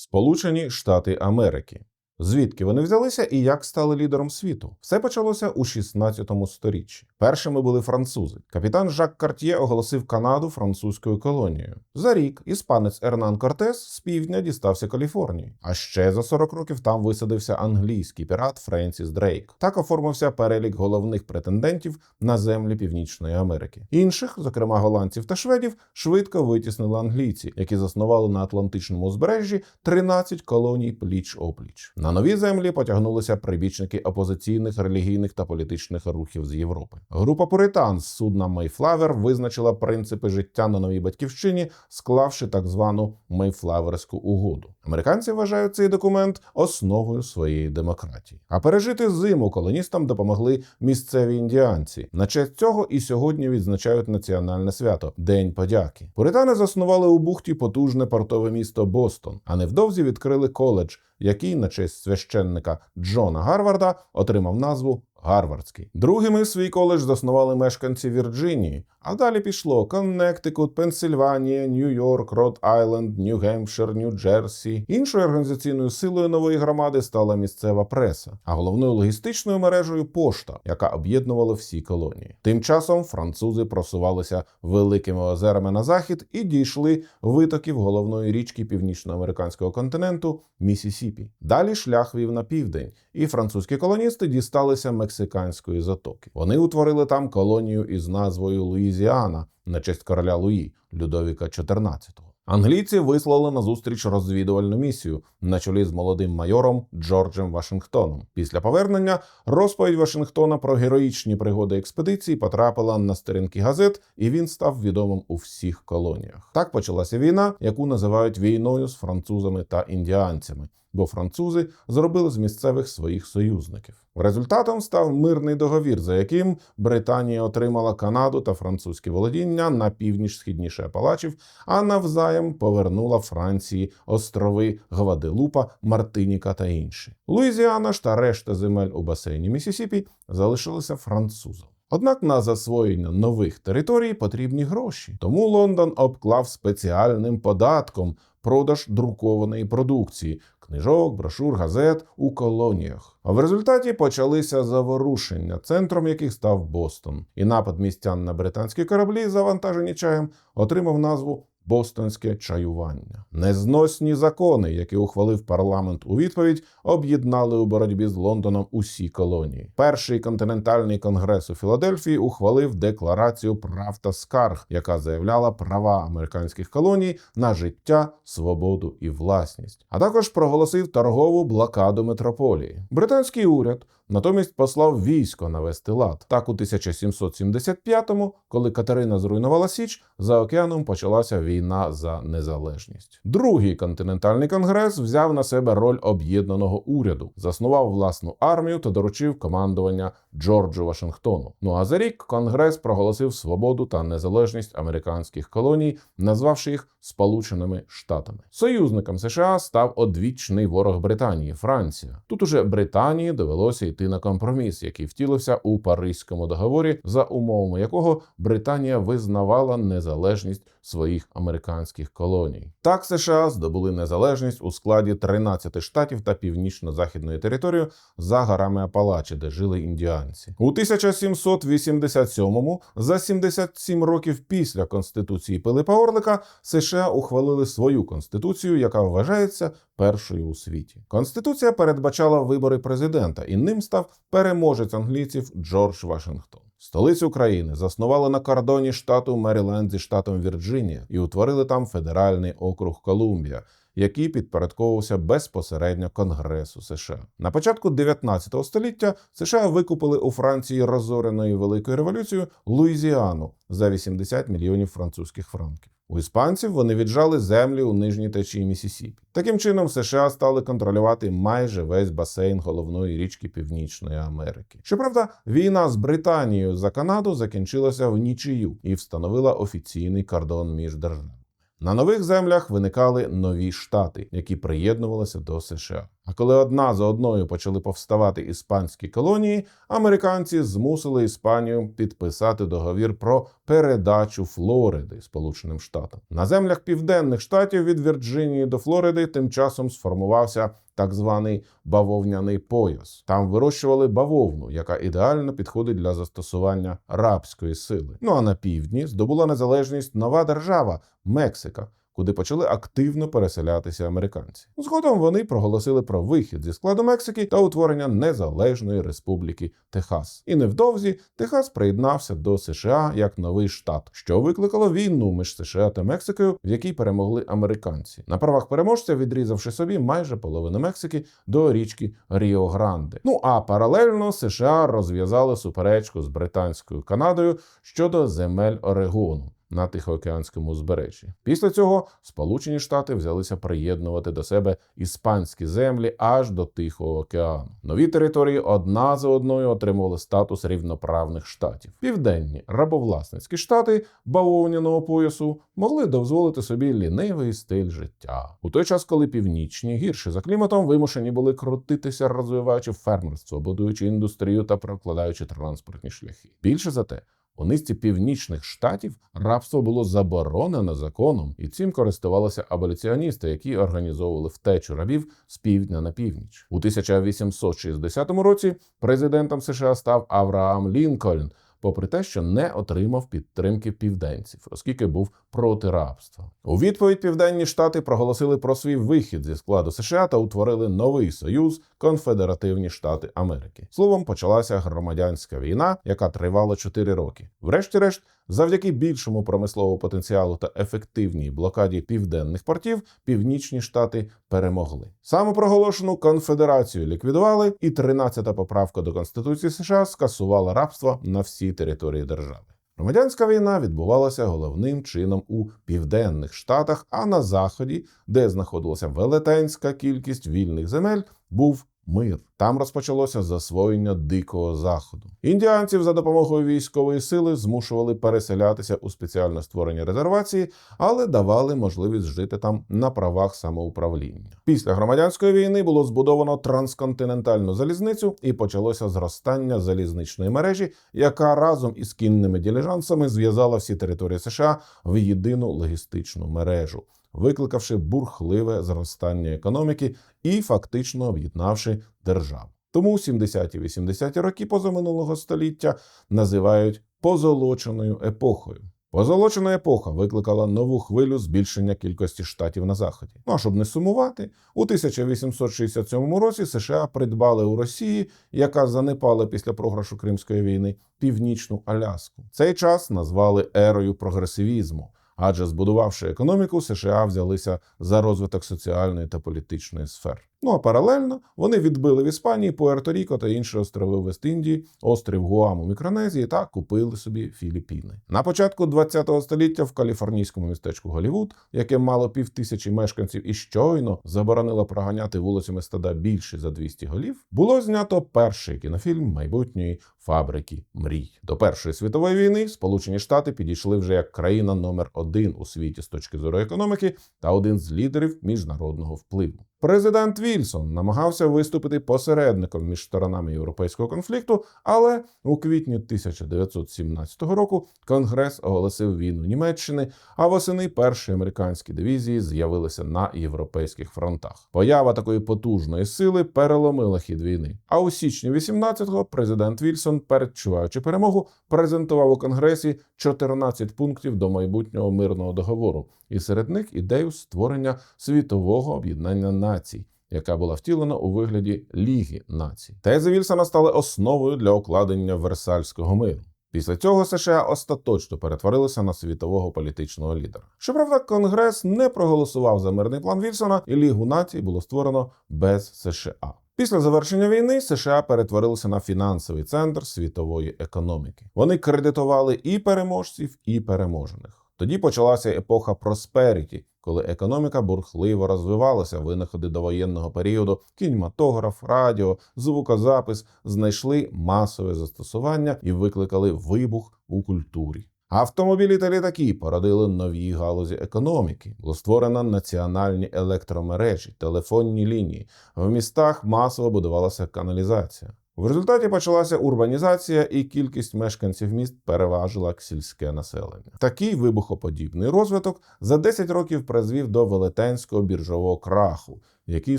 Сполучені Штати Америки. Звідки вони взялися і як стали лідером світу? Все почалося у 16 сторіччі. Першими були французи. Капітан Жак Карт'є оголосив Канаду французькою колонією. За рік іспанець Ернан Кортес з півдня дістався Каліфорнії. А ще за 40 років там висадився англійський пірат Френсіс Дрейк. Так оформився перелік головних претендентів на землі Північної Америки. Інших, зокрема голландців та шведів, швидко витіснили англійці, які заснували на Атлантичному узбережжі 13 колоній пліч опліч. На нові землі потягнулися прибічники опозиційних релігійних та політичних рухів з Європи. Група пуритан з судна Мейфлавер визначила принципи життя на новій батьківщині, склавши так звану Мейфлаверську угоду. Американці вважають цей документ основою своєї демократії. А пережити зиму колоністам допомогли місцеві індіанці. На честь цього і сьогодні відзначають національне свято День подяки. Пуритани заснували у бухті потужне портове місто Бостон, а невдовзі відкрили коледж, який на честь священника Джона Гарварда отримав назву Гарвардський. Другими свій коледж заснували мешканці Вірджинії, а далі пішло Коннектикут, Пенсильванія, Нью-Йорк, Род Айленд, Нью-Гемпшир, Нью-Джерсі. Іншою організаційною силою нової громади стала місцева преса, а головною логістичною мережею пошта, яка об'єднувала всі колонії. Тим часом французи просувалися великими озерами на захід і дійшли витоків головної річки північноамериканського континенту Місісіпі. Далі шлях вів на південь, і французькі колоністи дісталися мексиканської затоки. Вони утворили там колонію із назвою Луїзіана на честь короля Луї Людовіка XIV. Англійці вислали на зустріч розвідувальну місію на чолі з молодим майором Джорджем Вашингтоном. Після повернення розповідь Вашингтона про героїчні пригоди експедиції потрапила на сторінки газет, і він став відомим у всіх колоніях. Так почалася війна, яку називають війною з французами та індіанцями. Бо французи зробили з місцевих своїх союзників. Результатом став мирний договір, за яким Британія отримала Канаду та французькі володіння на північ східніше Апалачів, а навзаєм повернула Франції острови Гваделупа, Мартиніка та інші. Луїзіана ж та решта земель у басейні Місісіпі залишилися французам. Однак на засвоєння нових територій потрібні гроші, тому Лондон обклав спеціальним податком продаж друкованої продукції, книжок, брошур, газет у колоніях. А в результаті почалися заворушення, центром яких став Бостон. І напад містян на британські кораблі, завантажені чаєм, отримав назву Бостонське чаювання. Незносні закони, які ухвалив парламент у відповідь, об'єднали у боротьбі з Лондоном усі колонії. Перший континентальний конгрес у Філадельфії ухвалив декларацію прав та скарг, яка заявляла права американських колоній на життя, свободу і власність, а також проголосив торгову блокаду метрополії. Британський уряд натомість послав військо навести лад. Так, у 1775-му, коли Катерина зруйнувала Січ, за океаном почалася війна за незалежність. Другий континентальний конгрес взяв на себе роль об'єднаного уряду, заснував власну армію та доручив командування Джорджу Вашингтону. Ну а за рік конгрес проголосив свободу та незалежність американських колоній, назвавши їх Сполученими Штатами. Союзником США став одвічний ворог Британії Франція. Тут уже Британії довелося йти на компроміс, який втілився у Паризькому договорі, за умовами якого Британія визнавала незалежність своїх американських колоній. Так США здобули незалежність у складі 13 штатів та північно-західної території за горами Апалачі, де жили індіанці. У 1787-му, за 77 років після конституції Пилипа Орлика, США ухвалили свою конституцію, яка вважається першою у світі. Конституція передбачала вибори президента, і ним став переможець англійців Джордж Вашингтон. Столицю країни заснували на кордоні штату Меріленд зі штатом Вірджинія і утворили там федеральний округ Колумбія, який підпорядковувався безпосередньо Конгресу США. На початку 19 століття США викупили у Франції розореної великою революцією Луїзіану за 80 мільйонів французьких франків. У іспанців вони віджали землі у нижній течії Місісіпі. Таким чином, США стали контролювати майже весь басейн головної річки Північної Америки. Щоправда, війна з Британією за Канаду закінчилася в нічию і встановила офіційний кордон між державами. На нових землях виникали нові штати, які приєднувалися до США. А коли одна за одною почали повставати іспанські колонії, американці змусили Іспанію підписати договір про передачу Флориди Сполученим Штатам. На землях південних штатів від Вірджинії до Флориди тим часом сформувався так званий бавовняний пояс. Там вирощували бавовну, яка ідеально підходить для застосування рабської сили. Ну а на півдні здобула незалежність нова держава Мексика. Куди почали активно переселятися американці. Згодом вони проголосили про вихід зі складу Мексики та утворення незалежної республіки Техас. І невдовзі Техас приєднався до США як новий штат, що викликало війну між США та Мексикою, в якій перемогли американці. На правах переможця відрізавши собі майже половину Мексики до річки Ріо Гранде. Ну а паралельно США розв'язали суперечку з британською Канадою щодо земель Орегону на Тихоокеанському узбережжі. Після цього Сполучені Штати взялися приєднувати до себе іспанські землі аж до Тихого океану. Нові території одна за одною отримували статус рівноправних штатів. Південні рабовласницькі штати бавовняного поясу могли дозволити собі лінивий стиль життя. У той час, коли північні гірші за кліматом вимушені були крутитися, розвиваючи фермерство, будуючи індустрію та прокладаючи транспортні шляхи. Більше за те. У низці північних штатів рабство було заборонено законом, і цим користувалися аболіціоністи, які організовували втечу рабів з півдня на північ. У 1860 році президентом США став Авраам Лінкольн, попри те, що не отримав підтримки південців, оскільки був проти рабства. У відповідь південні штати проголосили про свій вихід зі складу США та утворили новий союз Конфедеративні Штати Америки. Словом, почалася громадянська війна, яка тривала 4 роки. Врешті-решт, завдяки більшому промисловому потенціалу та ефективній блокаді південних портів, північні штати перемогли. Самопроголошену конфедерацію ліквідували, і 13-та поправка до Конституції США скасувала рабство на всій території держави. Громадянська війна відбувалася головним чином у південних штатах, а на заході, де знаходилася велетенська кількість вільних земель, був мир. Там розпочалося засвоєння дикого заходу. Індіанців за допомогою військової сили змушували переселятися у спеціально створені резервації, але давали можливість жити там на правах самоуправління. Після громадянської війни було збудовано трансконтинентальну залізницю і почалося зростання залізничної мережі, яка разом із кінними діліжансами зв'язала всі території США в єдину логістичну мережу викликавши бурхливе зростання економіки і фактично об'єднавши державу. Тому 70-ті 80-ті роки позаминулого століття називають позолоченою епохою. Позолочена епоха викликала нову хвилю збільшення кількості штатів на заході. Ну а щоб не сумувати, у 1867 році США придбали у Росії, яка занепала після програшу Кримської війни, північну Аляску. Цей час назвали ерою прогресивізму адже збудувавши економіку, США взялися за розвиток соціальної та політичної сфер. Ну а паралельно вони відбили в Іспанії Пуерто-Ріко та інші острови Вест-Індії, острів Гуам у Мікронезії та купили собі Філіппіни. На початку ХХ століття в каліфорнійському містечку Голівуд, яке мало півтисячі мешканців і щойно заборонило проганяти вулицями стада більше за 200 голів, було знято перший кінофільм майбутньої фабрики мрій. До Першої світової війни Сполучені Штати підійшли вже як країна номер один у світі з точки зору економіки та один з лідерів міжнародного впливу. Президент Вільсон намагався виступити посередником між сторонами європейського конфлікту, але у квітні 1917 року Конгрес оголосив війну Німеччини, а восени перші американські дивізії з'явилися на європейських фронтах. Поява такої потужної сили переломила хід війни. А у січні 18-го президент Вільсон, передчуваючи перемогу, презентував у конгресі 14 пунктів до майбутнього мирного договору, і серед них ідею створення світового об'єднання націй. Яка була втілена у вигляді Ліги націй. Тези Вільсона стали основою для укладення Версальського миру. Після цього США остаточно перетворилися на світового політичного лідера. Щоправда, Конгрес не проголосував за мирний план Вільсона, і Лігу націй було створено без США. Після завершення війни США перетворилися на фінансовий центр світової економіки. Вони кредитували і переможців, і переможених. Тоді почалася епоха просперіті, коли економіка бурхливо розвивалася, винаходи довоєнного періоду, кінематограф, радіо, звукозапис знайшли масове застосування і викликали вибух у культурі. Автомобілі та літаки породили нові галузі економіки. Було створено національні електромережі, телефонні лінії. В містах масово будувалася каналізація. В результаті почалася урбанізація, і кількість мешканців міст переважила сільське населення. Такий вибухоподібний розвиток за 10 років призвів до велетенського біржового краху, який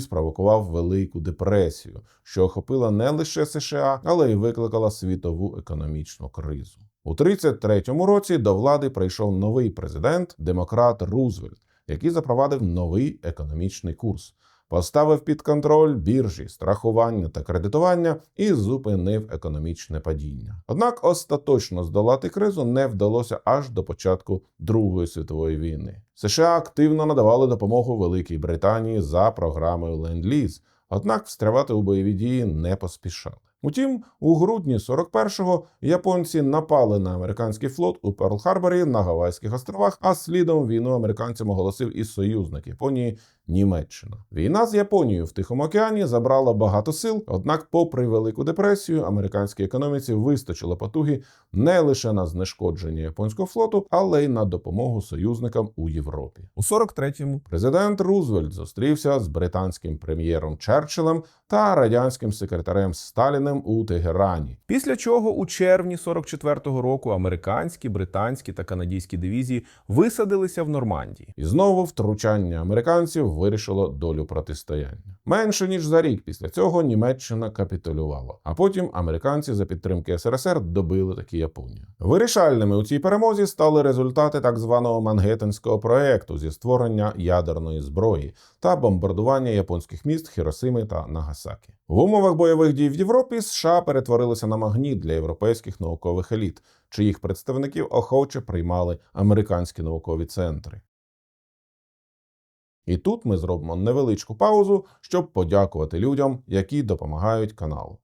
спровокував велику депресію, що охопила не лише США, але й викликала світову економічну кризу. У 33-му році до влади прийшов новий президент, демократ Рузвельт, який запровадив новий економічний курс, поставив під контроль біржі, страхування та кредитування і зупинив економічне падіння. Однак остаточно здолати кризу не вдалося аж до початку Другої світової війни. США активно надавали допомогу Великій Британії за програмою Ленд-Ліз, однак встрявати у бойові дії не поспішали. Утім, у грудні 41-го японці напали на американський флот у Перл-Харборі на Гавайських островах, а слідом війну американцям оголосив і союзник Японії Німеччина. Війна з Японією в Тихому океані забрала багато сил, однак, попри велику депресію, американській економіці вистачило потуги не лише на знешкодження японського флоту, але й на допомогу союзникам у Європі. У 43-му президент Рузвельт зустрівся з британським прем'єром Черчиллем та радянським секретарем Сталіним у Тегерані. Після чого у червні 44-го року американські, британські та канадійські дивізії висадилися в Нормандії. І знову втручання американців вирішило долю протистояння. Менше ніж за рік після цього Німеччина капітулювала. А потім американці за підтримки СРСР добили таки Японію. Вирішальними у цій перемозі стали результати так званого Мангеттенського проекту зі створення ядерної зброї та бомбардування японських міст Хіросими та Нагасакі. В умовах бойових дій в Європі США перетворилися на магніт для європейських наукових еліт, чиїх представників охоче приймали американські наукові центри. І тут ми зробимо невеличку паузу, щоб подякувати людям, які допомагають каналу.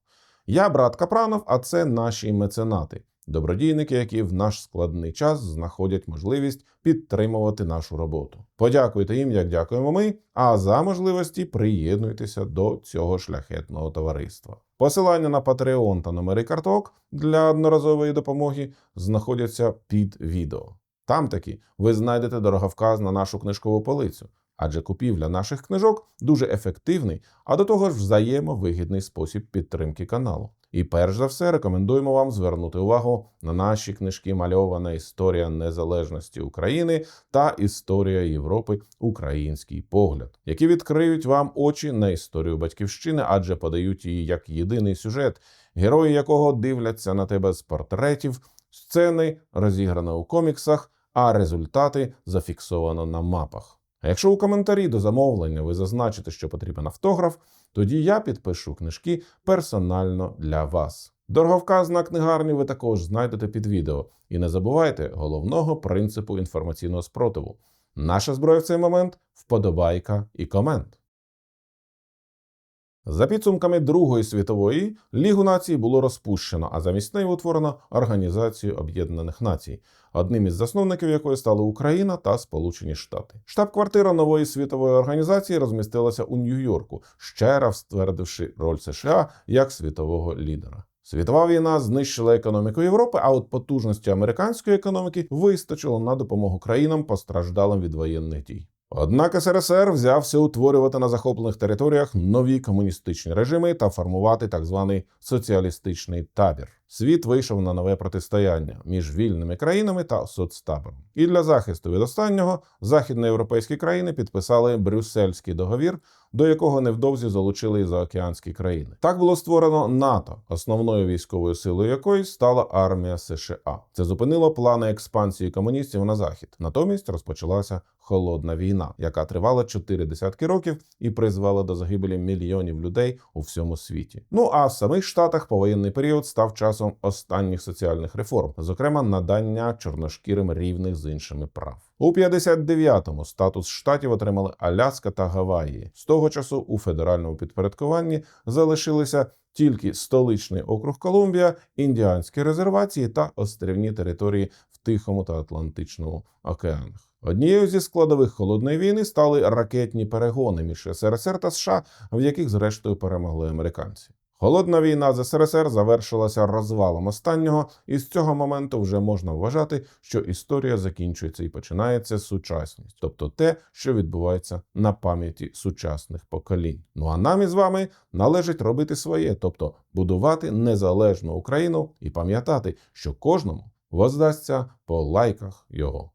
Я брат Капранов, а це наші меценати, добродійники, які в наш складний час знаходять можливість підтримувати нашу роботу. Подякуйте їм, як дякуємо ми. А за можливості приєднуйтеся до цього шляхетного товариства. Посилання на Patreon та номери карток для одноразової допомоги знаходяться під відео. Там таки ви знайдете дороговказ на нашу книжкову полицю адже купівля наших книжок дуже ефективний, а до того ж взаємовигідний спосіб підтримки каналу. І перш за все рекомендуємо вам звернути увагу на наші книжки Мальована історія незалежності України та Історія Європи Український погляд, які відкриють вам очі на історію батьківщини, адже подають її як єдиний сюжет, герої якого дивляться на тебе з портретів, сцени розіграно у коміксах, а результати зафіксовано на мапах. А якщо у коментарі до замовлення ви зазначите, що потрібен автограф, тоді я підпишу книжки персонально для вас. Дороговказ на книгарню ви також знайдете під відео. І не забувайте головного принципу інформаційного спротиву. Наша зброя в цей момент вподобайка і комент. За підсумками Другої світової Лігу націй було розпущено, а замість неї утворено Організацію Об'єднаних Націй, одним із засновників якої стали Україна та Сполучені Штати. Штаб-квартира нової світової організації розмістилася у Нью-Йорку, ще раз ствердивши роль США як світового лідера. Світова війна знищила економіку Європи, а от потужності американської економіки вистачило на допомогу країнам, постраждалим від воєнних дій. Однак СРСР взявся утворювати на захоплених територіях нові комуністичні режими та формувати так званий соціалістичний табір. Світ вийшов на нове протистояння між вільними країнами та соцтабором. І для захисту від останнього західноєвропейські країни підписали Брюссельський договір, до якого невдовзі залучили і заокеанські країни. Так було створено НАТО, основною військовою силою якої стала армія США. Це зупинило плани експансії комуністів на захід. Натомість розпочалася холодна війна, яка тривала чотири десятки років і призвела до загибелі мільйонів людей у всьому світі. Ну а в самих штатах повоєнний період став часом останніх соціальних реформ, зокрема надання чорношкірим рівних з іншими прав. У 59-му статус штатів отримали Аляска та Гаваї. З того часу у федеральному підпорядкуванні залишилися тільки столичний округ Колумбія, індіанські резервації та острівні території в Тихому та Атлантичному океанах. Однією зі складових холодної війни стали ракетні перегони між СРСР та США, в яких зрештою перемогли американці. Холодна війна з СРСР завершилася розвалом останнього, і з цього моменту вже можна вважати, що історія закінчується і починається сучасність, тобто те, що відбувається на пам'яті сучасних поколінь. Ну а нам із вами належить робити своє, тобто будувати незалежну Україну і пам'ятати, що кожному воздасться по лайках його.